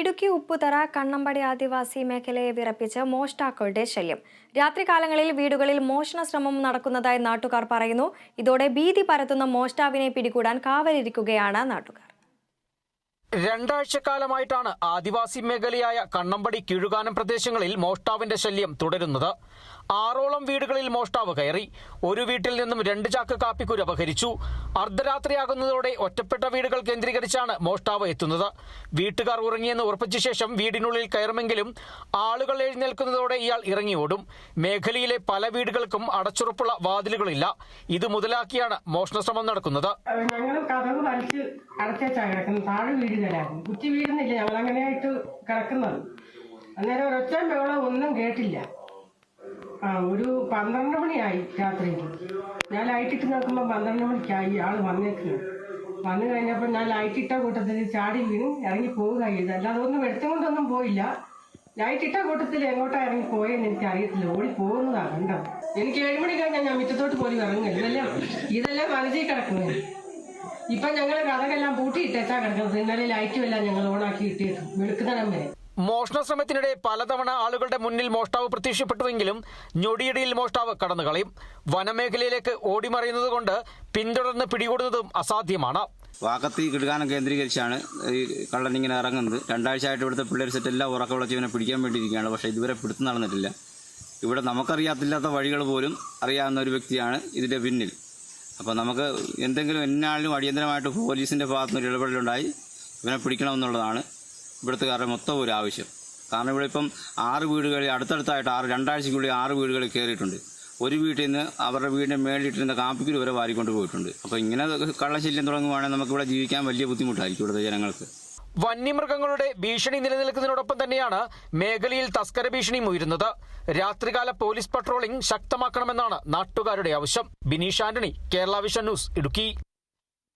ഇടുക്കി ഉപ്പുതറ കണ്ണമ്പടി ആദിവാസി മേഖലയെ വിറപ്പിച്ച് മോഷ്ടാക്കളുടെ ശല്യം. രാത്രികാലങ്ങളിൽ വീടുകളിൽ മോഷണ ശ്രമം നടക്കുന്നതായി നാട്ടുകാർ പറയുന്നു. ഇതോടെ ഭീതി പരത്തുന്ന മോഷ്ടാവിനെ പിടികൂടാൻ കാവലിരിക്കുകയാണ് നാട്ടുകാർ. രണ്ടാഴ്ചക്കാലമായിട്ടാണ് ആദിവാസി മേഖലയായ കണ്ണമ്പടി കിഴുകാനം പ്രദേശങ്ങളിൽ മോഷ്ടാവിന്റെ ശല്യം തുടരുന്നത്. ആറോളം വീടുകളിൽ മോഷ്ടാവ് കയറി. ഒരു വീട്ടിൽ നിന്നും രണ്ട് ചാക്ക് കാപ്പിക്കുരു അപഹരിച്ചു. അർദ്ധരാത്രിയാകുന്നതോടെ ഒറ്റപ്പെട്ട വീടുകൾ കേന്ദ്രീകരിച്ചാണ് മോഷ്ടാവ് എത്തുന്നത്. വീട്ടുകാർ ഉറങ്ങിയെന്ന് ഉറപ്പിച്ച ശേഷം വീടിനുള്ളിൽ കയറുമെങ്കിലും ആളുകൾ എഴുന്നേൽക്കുന്നതോടെ ഇയാൾ ഇറങ്ങി ഓടും. മേഖലയിലെ പല വീടുകൾക്കും അടച്ചുറപ്പുള്ള വാതിലുകളില്ല. ഇത് മുതലാക്കിയാണ് മോഷണ ശ്രമം നടക്കുന്നത് താഴെ അന്നേരം ഒരൊറ്റ ബഹളം ഒന്നും കേട്ടില്ല. ആ ഒരു പന്ത്രണ്ട് മണിയായി രാത്രി ഞാൻ ലൈറ്റിട്ട് നോക്കുമ്പോൾ പന്ത്രണ്ട് മണിക്കായി ആൾ വന്നേക്കുന്നു വന്നു കഴിഞ്ഞപ്പോൾ ഞാൻ ലൈറ്റിട്ട കൂട്ടത്തിൽ ചാടി വീണു ഇറങ്ങി പോവുക ചെയ്തു അല്ലാതെ ഒന്നും എടുത്തുകൊണ്ടൊന്നും പോയില്ല. ലൈറ്റിട്ട കൂട്ടത്തിൽ എങ്ങോട്ടാ ഇറങ്ങി പോയെന്ന് എനിക്ക് അറിയത്തില്ല ഓടി പോകുന്നതാണ് കണ്ടോ? എനിക്ക് ഏഴുമണി കഴിഞ്ഞാൽ ഞാൻ മുറ്റത്തോട്ട് പോലും ഇറങ്ങുക ഇതെല്ലാം ഇതെല്ലാം മനസ്സിൽ കിടക്കുന്നത് ഇപ്പം ഞങ്ങൾ കഥകളെല്ലാം പൂട്ടിയിട്ടേച്ചാ കിടക്കുന്നത്. ഇന്നലെ ലൈറ്റും എല്ലാം ഞങ്ങൾ ഓണാക്കി ഇട്ടേക്കും വെളുക്കുന്നിടം വരെ. മോഷണ ശ്രമത്തിനിടെ പലതവണ ആളുകളുടെ മുന്നിൽ മോഷ്ടാവ് പ്രത്യക്ഷപ്പെട്ടുവെങ്കിലും ഞൊടിയിടയിൽ മോഷ്ടാവ് കടന്നു കളയും വനമേഖലയിലേക്ക് ഓടിമറിയുന്നത് കൊണ്ട് പിന്തുടർന്ന് പിടികൂടുന്നതും അസാധ്യമാണ്. വാക്കത്തി കിടുകാനം കേന്ദ്രീകരിച്ചാണ് ഈ കള്ളൻ ഇങ്ങനെ ഇറങ്ങുന്നത്. രണ്ടാഴ്ചയായിട്ട് ഇവിടുത്തെ പിള്ളേർ സെറ്റ് എല്ലാം ഉറക്ക ജീവനെ ഇവനെ പിടിക്കാൻ വേണ്ടിയിരിക്കുകയാണ്. പക്ഷേ ഇതുവരെ പിടുത്തം നടന്നിട്ടില്ല. ഇവിടെ നമുക്കറിയാത്തില്ലാത്ത വഴികൾ പോലും അറിയാവുന്ന ഒരു വ്യക്തിയാണ് ഇതിന്റെ പിന്നിൽ. അപ്പോൾ നമുക്ക് എന്തെങ്കിലും എന്നാളിലും അടിയന്തരമായിട്ട് പോലീസിന്റെ ഭാഗത്തുനിന്ന് ഒരു ഇടപെടലുണ്ടായി. ഇവനെ പിടിക്കണമെന്നുള്ളതാണ്. ഇവിടുത്തുകാരുടെ മൊത്തം ഒരു ആവശ്യം. കാരണം ഇവിടെ ഇപ്പം ആറ് വീടുകളിൽ അടുത്തടുത്തായിട്ട് ആറ് രണ്ടാഴ്ചയ്ക്കുള്ളിൽ ആറ് വീടുകളിൽ കയറിയിട്ടുണ്ട്. ഒരു വീട്ടിൽ നിന്ന് അവരുടെ വീടിന്റെ മേളിട്ടിരുന്ന കാപ്പിക്കുരു വരെ വാരിക്കൊണ്ട് പോയിട്ടുണ്ട്. അപ്പോൾ ഇങ്ങനെ കള്ളശല്യം തുടങ്ങുവാണെങ്കിൽ നമുക്കിവിടെ ജീവിക്കാൻ വലിയ ബുദ്ധിമുട്ടായിരിക്കും ഇവിടുത്തെ ജനങ്ങൾക്ക്. വന്യമൃഗങ്ങളുടെ ഭീഷണി നിലനിൽക്കുന്നതിനോടൊപ്പം തന്നെയാണ് മേഖലയിൽ തസ്കര ഭീഷണിയും ഉയരുന്നത്. രാത്രികാല പോലീസ് പട്രോളിംഗ് ശക്തമാക്കണമെന്നാണ് നാട്ടുകാരുടെ ആവശ്യം. Bineesh Antony Kerala vision news Idukki.